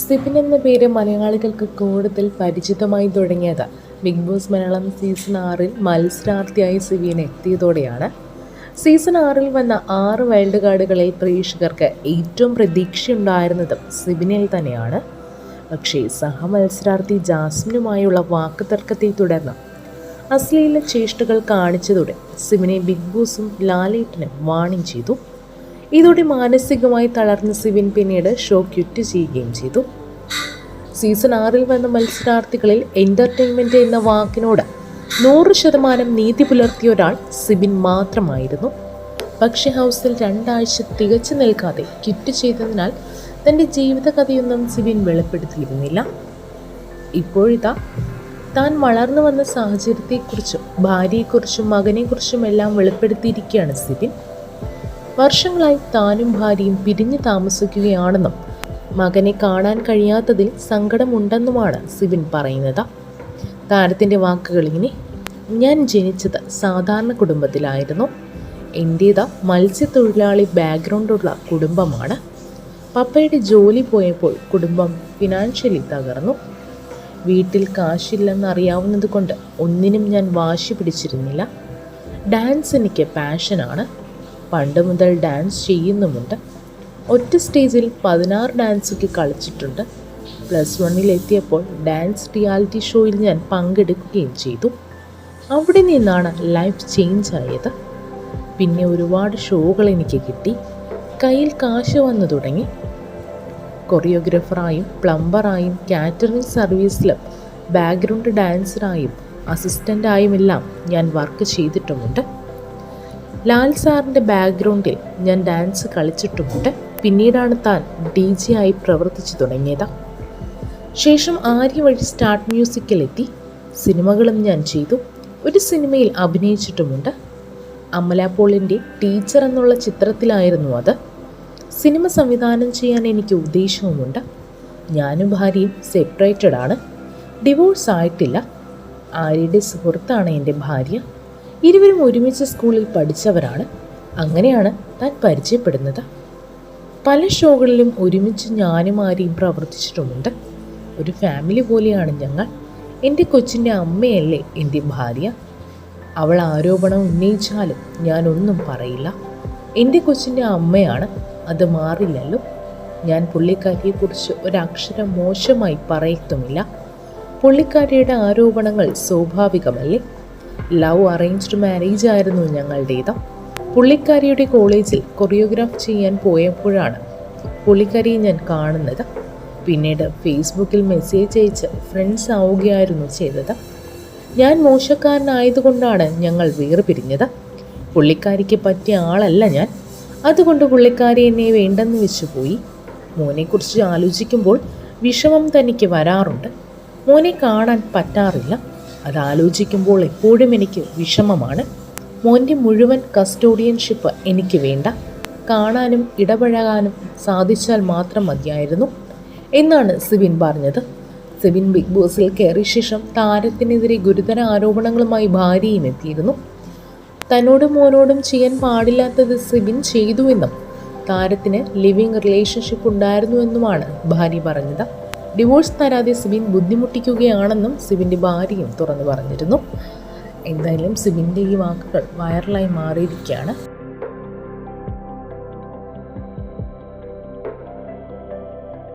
സിബിൻ എന്ന പേര് മലയാളികൾക്ക് കൂടുതൽ പരിചിതമായി തുടങ്ങിയത്. ബിഗ് ബോസ് മലയാളം സീസൺ ആറിൽ മത്സരാർത്ഥിയായി സിബിൻ എത്തിയതോടെയാണ്. സീസൺ ആറിൽ വന്ന ആറ് വൈൽഡ് കാർഡുകളിൽ പ്രേക്ഷകർക്ക് ഏറ്റവും പ്രതീക്ഷയുണ്ടായിരുന്നതും സിബിനിൽ തന്നെയാണ്. പക്ഷേ സഹമത്സരാർത്ഥി ജാസ്മിനുമായുള്ള വാക്കുതർക്കത്തെ തുടർന്ന് അശ്ലീല ചേഷ്ടകൾ കാണിച്ചതോടെ സിബിനെ ബിഗ് ബോസും ലാലേട്ടനും വാണിംഗ് ചെയ്തു. ഇതോടെ മാനസികമായി തളർന്ന സിവിൻ പിന്നീട് ഷോ ക്വിറ്റ് ചെയ്യുകയും ചെയ്തു. സീസൺ ആറിൽ വന്ന മത്സരാർത്ഥികളിൽ എന്റർടൈൻമെന്റ് എന്ന വാക്കിനോട് നൂറ് ശതമാനം നീതി പുലർത്തിയ ഒരാൾ സിബിൻ മാത്രമായിരുന്നു. പക്ഷേ ഹൗസിൽ രണ്ടാഴ്ച തികച്ചു നിൽക്കാതെ കിറ്റ് ചെയ്തതിനാൽ തന്റെ ജീവിതകഥയൊന്നും സിബിൻ വെളിപ്പെടുത്തിയിരുന്നില്ല. ഇപ്പോഴിതാ താൻ വളർന്നു വന്ന സാഹചര്യത്തെക്കുറിച്ചും ഭാര്യയെക്കുറിച്ചും മകനെക്കുറിച്ചും എല്ലാം വെളിപ്പെടുത്തിയിരിക്കുകയാണ് സിബിൻ. വർഷങ്ങളായി താനും ഭാര്യയും പിരിഞ്ഞു താമസിക്കുകയാണെന്നും മകനെ കാണാൻ കഴിയാത്തതിൽ സങ്കടമുണ്ടെന്നുമാണ് സിബിൻ പറയുന്നത്. താരത്തിന്റെ വാക്കുകൾ ഇങ്ങനെ. ഞാൻ ജനിച്ചത് സാധാരണ കുടുംബത്തിലായിരുന്നു. എന്റേത് മത്സ്യത്തൊഴിലാളി ബാക്ക്ഗ്രൗണ്ടുള്ള കുടുംബമാണ്. പപ്പയുടെ ജോലി പോയപ്പോൾ കുടുംബം ഫിനാൻഷ്യലി തകർന്നു. വീട്ടിൽ കാശില്ലെന്നറിയാവുന്നത് കൊണ്ട് ഒന്നിനും ഞാൻ വാശി പിടിച്ചിരുന്നില്ല. ഡാൻസ് എനിക്ക് പാഷനാണ് പണ്ട് മുതൽ ഡാൻസ് ചെയ്യുന്നുമുണ്ട്. ഒറ്റ സ്റ്റേജിൽ പതിനാറ് ഡാൻസൊക്കെ കളിച്ചിട്ടുണ്ട്. പ്ലസ് വണ്ണിലെത്തിയപ്പോൾ ഡാൻസ് റിയാലിറ്റി ഷോയിൽ ഞാൻ പങ്കെടുക്കുകയും ചെയ്തു. അവിടെ നിന്നാണ് ലൈഫ് ചേഞ്ച് ആയത്. പിന്നെ ഒരുപാട് ഷോകൾ എനിക്ക് കിട്ടി. കയ്യിൽ കാശ് വന്നു തുടങ്ങി. കൊറിയോഗ്രാഫറായും പ്ലംബറായും കാറ്ററിംഗ് സർവീസിലും ബാക്ക്ഗ്രൗണ്ട് ഡാൻസറായും അസിസ്റ്റന്റായും എല്ലാം ഞാൻ വർക്ക് ചെയ്തിട്ടുമുണ്ട്. ലാൽ സാറിന്റെ ബാക്ക്ഗ്രൗണ്ടിൽ ഞാൻ ഡാൻസ് കളിച്ചിട്ടുമുണ്ട്. പിന്നീടാണ് താൻ ഡി ജെ ആയി പ്രവർത്തിച്ചു തുടങ്ങിയത്. ശേഷം ആര്യ വഴി സ്റ്റാർട്ട് മ്യൂസിക്കിലെത്തി. സിനിമകളും ഞാൻ ചെയ്തു. ഒരു സിനിമയിൽ അഭിനയിച്ചിട്ടുമുണ്ട്. അമല പോളിന്റെ ടീച്ചർ എന്നുള്ള ചിത്രത്തിലായിരുന്നു അത്. സിനിമ സംവിധാനം ചെയ്യാൻ എനിക്ക് ഉദ്ദേശവുമുണ്ട്. ഞാനും ഭാര്യയും സെപ്പറേറ്റഡ് ആണ്. ഡിവോഴ്സ് ആയിട്ടില്ല. ആര്യയുടെ സുഹൃത്താണ് എന്റെ ഭാര്യ. ഇരുവരും ഒരുമിച്ച് സ്കൂളിൽ പഠിച്ചവരാണ്. അങ്ങനെയാണ് താൻ പരിചയപ്പെടുന്നത്. പല ഷോകളിലും ഒരുമിച്ച് ഞാനും ആരെയും പ്രവർത്തിച്ചിട്ടുമുണ്ട്. ഒരു ഫാമിലി പോലെയാണ് ഞങ്ങൾ. എന്റെ കൊച്ചിന്റെ അമ്മയല്ലേ എന്റെ ഭാര്യ. അവൾ ആരോപണം ഉന്നയിച്ചാലും ഞാനൊന്നും പറയില്ല. എന്റെ കൊച്ചിന്റെ അമ്മയാണ്. അത് മാറില്ലല്ലോ. ഞാൻ പുള്ളിക്കാരിയെക്കുറിച്ച് ഒരക്ഷരം മോശമായി പറയത്തുമില്ല. പുള്ളിക്കാരിയുടെ ആരോപണങ്ങൾ സ്വാഭാവികമല്ലേ? ലവ് അറേഞ്ച്ഡ് മാരേജ് ആയിരുന്നു ഞങ്ങളുടേത്. പുള്ളിക്കാരിയുടെ കോളേജിൽ കൊറിയോഗ്രാഫ് ചെയ്യാൻ പോയപ്പോഴാണ് പുള്ളിക്കാരിയെ ഞാൻ കാണുന്നത്. പിന്നീട് ഫേസ്ബുക്കിൽ മെസ്സേജ് അയച്ച് ഫ്രണ്ട്സ് ആവുകയായിരുന്നു ചെയ്തത്. ഞാൻ മോശക്കാരനായതുകൊണ്ടാണ് ഞങ്ങൾ വേർപിരിഞ്ഞത്. പുള്ളിക്കാരിക്ക് പറ്റിയ ആളല്ല ഞാൻ. അതുകൊണ്ട് പുള്ളിക്കാരി എന്നെ വേണ്ടെന്ന് വെച്ചു പോയി. മോനെക്കുറിച്ച് ആലോചിക്കുമ്പോൾ വിഷമം തനിക്ക് വരാറുണ്ട്. മോനെ കാണാൻ പറ്റാറില്ല. അത് ആലോചിക്കുമ്പോൾ എപ്പോഴും എനിക്ക് വിഷമമാണ്. മോന്റെ മുഴുവൻ കസ്റ്റോഡിയൻഷിപ്പ് എനിക്ക് വേണ്ട. കാണാനും ഇടപഴകാനും സാധിച്ചാൽ മാത്രം മതിയായിരുന്നു എന്നാണ് സിബിൻ പറഞ്ഞത്. സിബിൻ ബിഗ് ബോസിൽ കയറിയ ശേഷം താരത്തിനെതിരെ ഗുരുതര ആരോപണങ്ങളുമായി ഭാര്യയും എത്തിയിരുന്നു. തന്നോടും മോനോടും ചെയ്യാൻ പാടില്ലാത്തത് സിബിൻ ചെയ്തുവെന്നും താരത്തിന് ലിവിങ് റിലേഷൻഷിപ്പ് ഉണ്ടായിരുന്നുവെന്നുമാണ് ഭാര്യ പറഞ്ഞത്. ഡിവോഴ്സ് തരാതെ സിബിൻ ബുദ്ധിമുട്ടിക്കുകയാണെന്നും സിബിന്റെ ഭാര്യയും തുറന്നു പറഞ്ഞിരുന്നു. എന്തായാലും സിബിന്റെ ഈ വാക്കുകൾ വൈറലായി മാറിയിരിക്കുകയാണ്.